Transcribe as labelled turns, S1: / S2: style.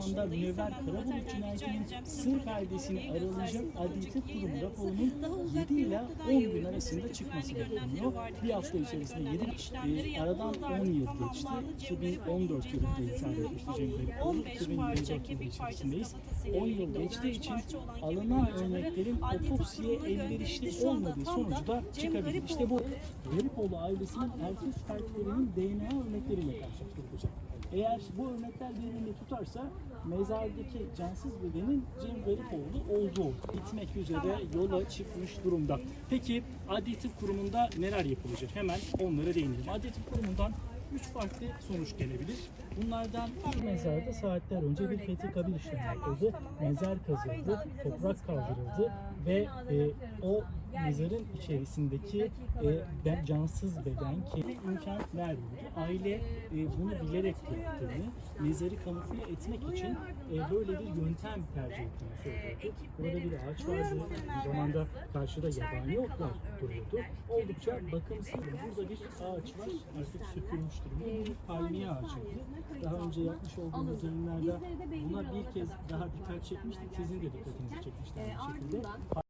S1: zamanda Münevver Karabulut cinayetinin sır perdesini aralayacak adli tıp kurum raporunun 7 ile 10 gün arasında çıkması bekleniyor. Bir hafta içerisinde 7 e, aradan 10 yıl geçti. 2014 yılında intihar etmişti Cem Beykoğlu. 2024 yılı içerisindeyiz. 10 yıl geçtiği için alınan örneklerin otopsiye elverişli olmadığı sonucu da çıkabilir. İşte bu Garipoğlu ailesinin erkek fertlerinin DNA örnekleriyle karşılaştırılacak. Eğer bu örnekler birbirini tutarsa mezardaki cansız bedenin Cem Garipoğlu olduğu bitmek üzere yola çıkmış durumda. Peki Adli Tıp Kurumu'nda neler yapılacak? Hemen onlara değinelim. Adli Tıp Kurumu'ndan üç farklı sonuç gelebilir. Bunlardan bir mezarda saatler önce bir fethi kabul işlemi yapıldı. Mezar kazıldı, toprak kaldırıldı ve e, o mezarın içerisindeki e, ben, cansız beden ki imkan vermiyordu. Aile e, bunu bilerek yaptığını, mezarı kamufle etmek için e, böyle bir yöntem tercih ettiğini söylüyordu. Burada bir ağaç vardı, bir zamanda karşıda yabani otlar duruyordu. Oldukça bakımsız. Burada bir ağaç var, artık sökülmüş durumda. Bu bir palmiye ağacıydı. Daha önce yapmış olduğumuz yayınlarda buna bir kez daha dikkat çekmiştik. Sizin de dikkatinizi çekmişti aynı şekilde.